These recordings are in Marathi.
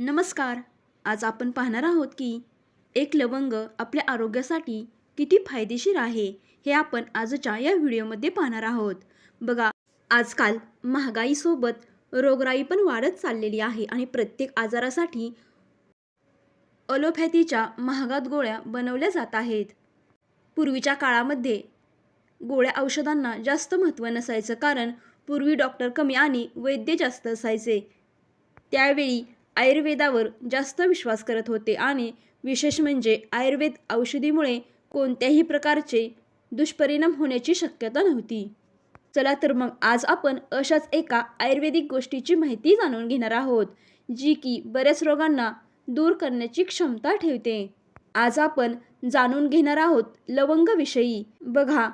नमस्कार. आज आपण पाहणार आहोत की एक लवंग आपल्या आरोग्यासाठी किती फायदेशीर आहे हे आपण आजच्या या व्हिडिओमध्ये पाहणार आहोत. बघा आजकाल महागाईसोबत रोगराई पण वाढत चाललेली आहे आणि प्रत्येक आजारासाठी अलोपॅथीच्या महागात गोळ्या बनवल्या जात आहेत. पूर्वीच्या काळामध्ये गोळ्या औषधांना जास्त महत्त्व नसायचं कारण पूर्वी डॉक्टर कमी आणि वैद्य जास्त असायचे. त्यावेळी आयुर्वेदावर जास्त विश्वास करत होते आणि विशेष म्हणजे आयुर्वेद औषधीमुळे कोणत्याही प्रकारचे दुष्परिणाम होण्याची शक्यता नव्हती. चला तर मग आज आपण अशाच एका आयुर्वेदिक गोष्टीची माहिती जाणून घेणार आहोत जी की बऱ्याच रोगांना दूर करण्याची क्षमता ठेवते. आज आपण जाणून घेणार आहोत लवंगविषयी. बघा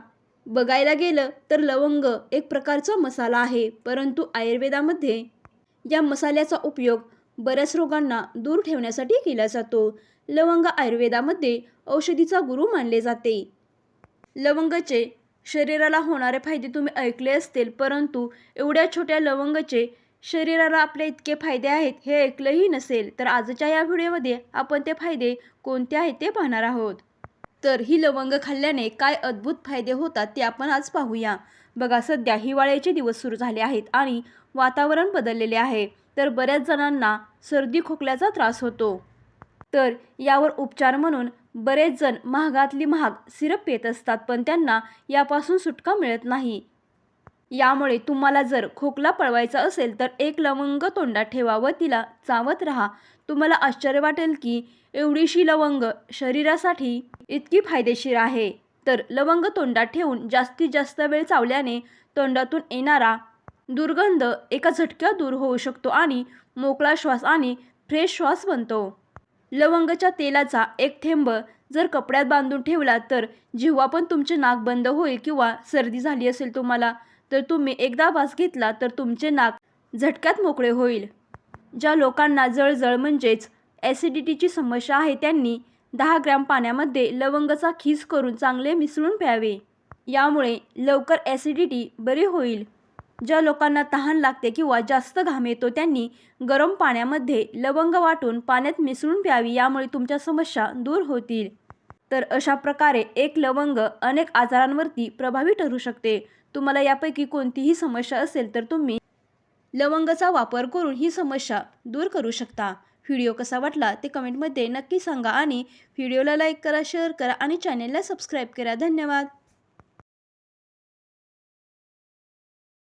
बघायला गेलं तर लवंग एक प्रकारचा मसाला आहे परंतु आयुर्वेदामध्ये या मसाल्याचा उपयोग बऱ्याच रोगांना दूर ठेवण्यासाठी केला जातो. लवंग आयुर्वेदामध्ये औषधीचा गुरु मानले जाते. लवंगचे शरीराला होणारे फायदे तुम्ही ऐकले असतील परंतु एवढ्या छोट्या लवंगचे शरीराला आपले इतके फायदे आहेत हे ऐकलंही नसेल तर आजच्या या व्हिडिओमध्ये आपण ते फायदे कोणते आहेत ते पाहणार आहोत. तर ही लवंग खाल्ल्याने काय अद्भुत फायदे होतात ते आपण आज पाहूया. बघा सध्या हिवाळ्याचे दिवस सुरू झाले आहेत आणि वातावरण बदललेले आहे. तर बऱ्याच जणांना सर्दी खोकल्याचा त्रास होतो. तर यावर उपचार म्हणून बरेच जण महागातली महाग सिरप पेत असतात पण त्यांना यापासून सुटका मिळत नाही. यामुळे तुम्हाला जर खोकला पळवायचा असेल तर एक लवंग तोंडात ठेवा व तिला चावत राहा. तुम्हाला आश्चर्य वाटेल की एवढीशी लवंग शरीरासाठी इतकी फायदेशीर आहे. तर लवंग तोंडात ठेवून जास्तीत जास्त वेळ चावल्याने तोंडातून येणारा दुर्गंध एका झटक्यात दूर होऊ शकतो आणि मोकळा श्वास आणि फ्रेश श्वास बनतो. लवंगच्या तेलाचा एक थेंब जर कपड्यात बांधून ठेवला तर जेव्हा पण तुमचे नाक बंद होईल किंवा सर्दी झाली असेल तुम्हाला तर तुम्ही एकदा वास घेतला तर तुमचे नाक झटक्यात मोकळे होईल. ज्या लोकांना जळजळ म्हणजेच ॲसिडिटीची समस्या आहे त्यांनी दहा ग्रॅम पाण्यामध्ये लवंगाचा खीस करून चांगले मिसळून प्यावे. यामुळे लवकर ॲसिडिटी बरी होईल. ज्या लोकांना तहान लागते किंवा जास्त घाम येतो त्यांनी गरम पाण्यामध्ये लवंग वाटून पाण्यात मिसळून प्यावी यामुळे तुमच्या समस्या दूर होतील. तर अशा प्रकारे एक लवंग अनेक आजारांवरती प्रभावी ठरू शकते. तुम्हाला यापैकी कोणतीही समस्या असेल तर तुम्ही लवंगाचा वापर करून ही समस्या दूर करू शकता. व्हिडिओ कसा वाटला ते कमेंटमध्ये नक्की सांगा आणि व्हिडिओला लाईक करा शेअर करा आणि चॅनेलला सबस्क्राईब करा. धन्यवाद.